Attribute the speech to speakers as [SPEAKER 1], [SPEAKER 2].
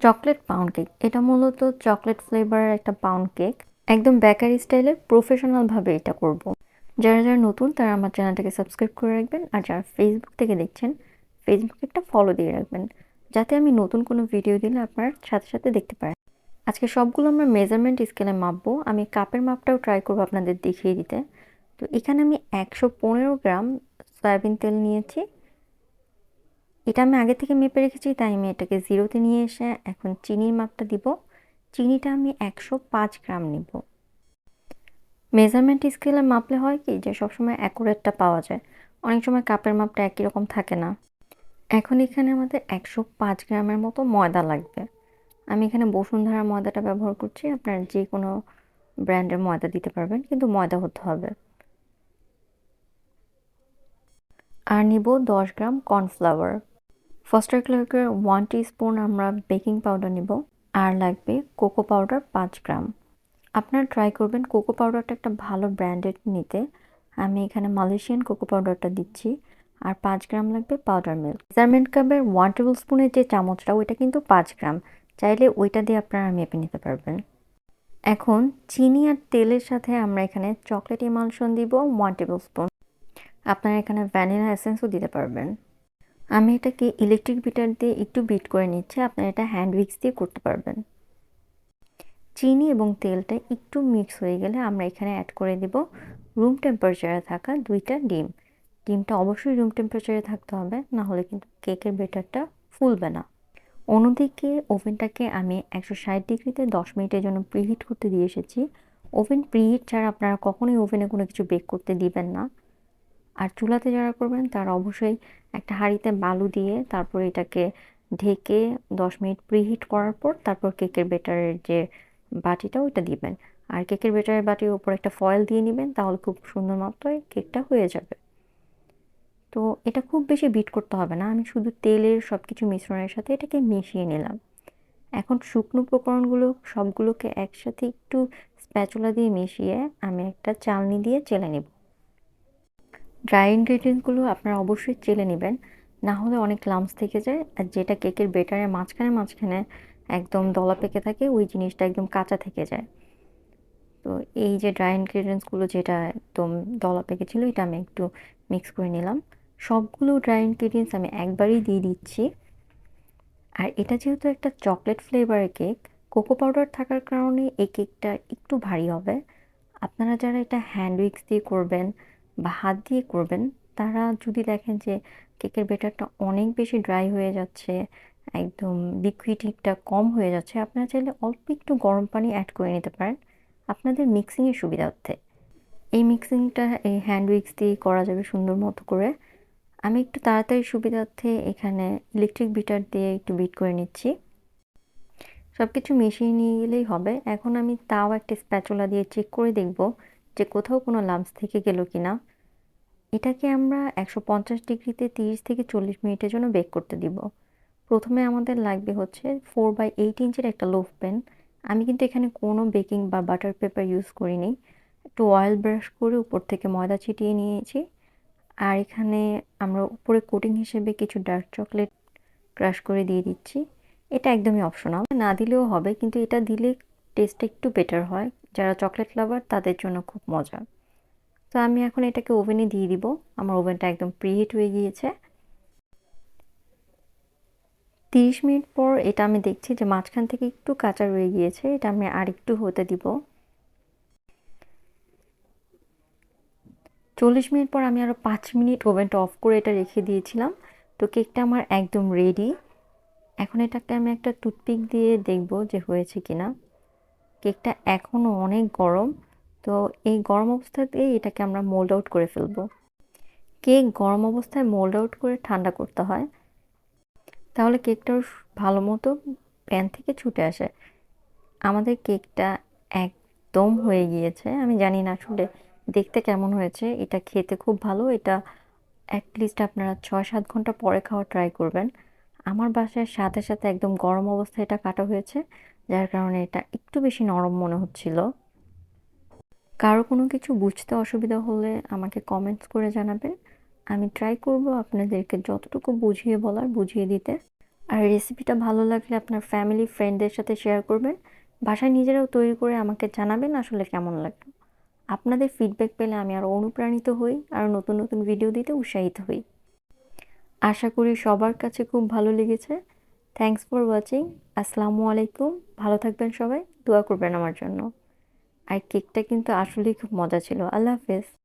[SPEAKER 1] Chocolate pound cake. এটা মূলত chocolate ফ্লেভারের একটা পাউন্ড কেক। একদম বেকারি স্টাইলে প্রফেশনালভাবে এটা করব। যারা যারা নতুন, তারা আমার চ্যানেলটাকে সাবস্ক্রাইব করে রাখবেন। আর যারা ফেসবুক থেকে দেখছেন ফেসবুকে একটা ফলো দিয়ে রাখবেন। যাতে আমি নতুন কোনো ভিডিও দিলে আপনার সাথে সাথে দেখতে পারেন। আজকে সবগুলো আমরা মেজারমেন্ট স্কেলে মাপবো। আমি কাপের মাপটাও ট্রাই করব আপনাদের দেখিয়ে দিতে। তো এখানে আমি একশো পনেরো গ্রাম সয়াবিন তেল নিয়েছি। এটা আমি আগে থেকে মেপে রেখেছি, তাই আমি এটাকে জিরোতে নিয়ে এসে এখন চিনির মাপটা দিব। চিনিটা আমি একশো পাঁচ গ্রাম নিব। মেজারমেন্ট স্কেলে মাপলে হয় কি যে সবসময় অ্যাকুরেটটা পাওয়া যায়। অনেক সময় কাপের মাপটা একই রকম থাকে না। এখন এখানে আমাদের একশো পাঁচ গ্রামের মতো ময়দা লাগবে। আমি এখানে বসুন্ধরা ময়দাটা ব্যবহার করছি, আপনার যে কোনো ব্র্যান্ডের ময়দা দিতে পারবেন, কিন্তু ময়দা হতে হবে। আর নিব দশ গ্রাম কর্নফ্লাওয়ার। ফার্স্টার ক্লার্কের ওয়ান স্পুন আমরা বেকিং পাউডার নিব, আর লাগবে কোকো পাউডার পাঁচ গ্রাম। আপনারা ট্রাই করবেন কোকো পাউডারটা একটা ভালো ব্র্যান্ডেড নিতে। আমি এখানে মালয়েশিয়ান কোকো পাউডারটা দিচ্ছি, আর পাঁচ গ্রাম লাগবে পাউডার মিল্ক মেজারমেন্ট কাপের ওয়ান টেবিল স্পুনের যে চামচটা, ওইটা কিন্তু পাঁচ গ্রাম। চাইলে ওইটা দিয়ে আপনারা মেপে নিতে পারবেন। এখন চিনি আর তেলের সাথে আমরা এখানে চকলেট ইমালশন দিব ওয়ান টেবিল স্পুন আপনারা এখানে ভ্যানিলা এসেন্সও দিতে পারবেন। আমি এটাকে ইলেকট্রিক বিটার দিয়ে একটু বিট করে নিচ্ছি, আপনারা এটা হ্যান্ড উইক্স দিয়ে করতে পারবেন। চিনি এবং তেলটা একটু মিক্স হয়ে গেলে আমরা এখানে অ্যাড করে দেব রুম টেম্পারেচারে থাকা দুইটা ডিম। ডিমটা অবশ্যই রুম টেম্পারেচারে থাকতে হবে, না হলে কিন্তু কেকের বেটারটা ফুলবে না। অন্যদিকে ওভেনটাকে আমি একশো ষাট ডিগ্রিতে দশ মিনিটের জন্য প্রিহিট করতে দিয়ে এসেছি। ওভেন প্রিহিট ছাড়া আপনারা কখনোই ওভেনে কোনো কিছু বেক করতে দিবেন না। আর চুলাতে যারা করবেন তারা অবশ্যই একটা হাঁড়িতে বালু দিয়ে তারপর এটাকে ঢেকে দশ মিনিট প্রিহিট করার পর তারপর কেকের বেটারের যে বাটিটা ওইটা দিবেন। আর কেকের বেটারের বাটির উপর একটা ফয়েল দিয়ে নেবেন তাহলে খুব সুন্দর মাত্রায় কেকটা হয়ে যাবে। তো এটা খুব বেশি বিট করতে হবে না, আমি শুধু তেলের সব কিছু মিশ্রণের সাথে এটাকে মিশিয়ে নিলাম। এখন শুকনো উপকরণগুলো সবগুলোকে একসাথে একটু স্প্যাচুলা দিয়ে মিশিয়ে আমি একটা চালনি দিয়ে চেলে নেব। ড্রাই ইনগ্রিডিয়েন্টসগুলো আপনারা অবশ্যই চেলে নেবেন। না হলে অনেক লামস থেকে যায়, আর যেটা কেকের বেটারের মাঝখানে মাঝখানে একদম দলা পেকে থাকে, ওই জিনিসটা একদম কাঁচা থেকে যায়। তো এই যে ড্রাই ইনগ্রিডিয়েন্টসগুলো যেটা একদম দলা পেকে ছিল, এটা আমি একটু মিক্স করে নিলাম। সবগুলো ড্রাই ইনগ্রিডিয়েন্টস আমি একবারই দিয়ে দিচ্ছি। আর এটা যেহেতু একটা চকলেট ফ্লেভারের কেক কোকো পাউডার থাকার কারণে এই কেকটা একটু ভারী হবে। আপনারা যারা এটা হ্যান্ড উইক্স দিয়ে করবেন বা হাত দিয়ে করবেন, তারা যদি দেখেন যে কেকের বেটারটা অনেক বেশি ড্রাই হয়ে যাচ্ছে, একদম লিকুইডিটা কম হয়ে যাচ্ছে, আপনারা চাইলে অল্প একটু গরম পানি অ্যাড করে নিতে পারেন। আপনাদের মিক্সিংয়ের সুবিধার্থে এই মিক্সিংটা এই হ্যান্ড উইক্স দিয়ে করা যাবে সুন্দর মতো করে। আমি একটু তাড়াতাড়ি সুবিধার্থে এখানে ইলেকট্রিক বিটার দিয়ে একটু বিট করে নিচ্ছি। সব কিছু মিশিয়ে নিয়ে গেলেই হবে। এখন আমি তাও একটা স্প্যাচুলা দিয়ে চেক করে দেখব যে কোথাও কোনো লাম্পস থেকে গেল কি না এটাকে আমরা একশো পঞ্চাশ ডিগ্রিতে তিরিশ থেকে চল্লিশ মিনিটের জন্য বেক করতে দিব। প্রথমে আমাদের লাগবে হচ্ছে ফোর বাই এইট ইঞ্চের একটা লোফ পেন আমি কিন্তু এখানে কোনো বেকিং বা বাটার পেপার ইউজ করিনি। একটু অয়েল ব্রাশ করে উপর থেকে ময়দা ছিটিয়ে নিয়েছি। আর এখানে আমরা উপরে কোটিং হিসেবে কিছু ডার্ক চকলেট ক্রাশ করে দিয়ে দিচ্ছি। এটা একদমই অপশনাল না দিলেও হবে, কিন্তু এটা দিলে টেস্টটা একটু বেটার হয়। যারা চকলেট লাভার, তাদের জন্য খুব মজা। তো আমি এখন এটাকে ওভেনে দিয়ে দিব। আমার ওভেনটা একদম প্রিহিট হয়ে গিয়েছে। তিরিশ মিনিট পর এটা আমি দেখছি যে মাঝখান থেকে একটু কাঁচা রয়ে গিয়েছে। এটা আমি আর একটু হতে দিব। চল্লিশ মিনিট পর আমি আরও পাঁচ মিনিট ওভেনটা অফ করে এটা রেখে দিয়েছিলাম। তো কেকটা আমার একদম রেডি। এখন এটাকে আমি একটা টুথপিক দিয়ে দেখব যে হয়েছে কিনা। না কেকটা এখনও অনেক গরম, তো এই গরম অবস্থাতেই এটাকে আমরা মোল্ড আউট করে ফেলব। কেক গরম অবস্থায় মোল্ড আউট করে ঠান্ডা করতে হয়, তাহলে কেকটাও ভালো মতো প্যান থেকে ছুটে আসে। আমাদের কেকটা একদম হয়ে গিয়েছে, আমি জানি না আসলে দেখতে কেমন হয়েছে, এটা খেতে খুব ভালো, এটা অ্যাটলিস্ট আপনারা ছয় সাত ঘণ্টা পরে খাওয়া ট্রাই করবেন। আমার বাসায় সাথে সাথে একদম গরম অবস্থায় এটা কাটা হয়েছে যার কারণে এটা একটু বেশি নরম মনে হচ্ছিল। কারও কোনো কিছু বুঝতে অসুবিধা হলে আমাকে কমেন্টস করে জানাবেন। আমি ট্রাই করব আপনাদেরকে যতটুকু বুঝিয়ে বলার, বুঝিয়ে দিতে। আর রেসিপিটা ভালো লাগলে আপনার ফ্যামিলি ফ্রেন্ডদের সাথে শেয়ার করবেন। বাসায় নিজেরাও তৈরি করে আমাকে জানাবেন আসলে কেমন লাগল। আপনাদের ফিডব্যাক পেলে আমি আরও অনুপ্রাণিত হই, আর নতুন নতুন ভিডিও দিতে উৎসাহিত হই। আশা করি সবার কাছে খুব ভালো লেগেছে। থ্যাংকস ফর ওয়াচিং আসসালামু আলাইকুম ভালো থাকবেন সবাই। দোয়া করবেন আমার জন্য। আর কেকটা কিন্তু আসলেই খুব মজা ছিল। আল্লাহ হাফেজ।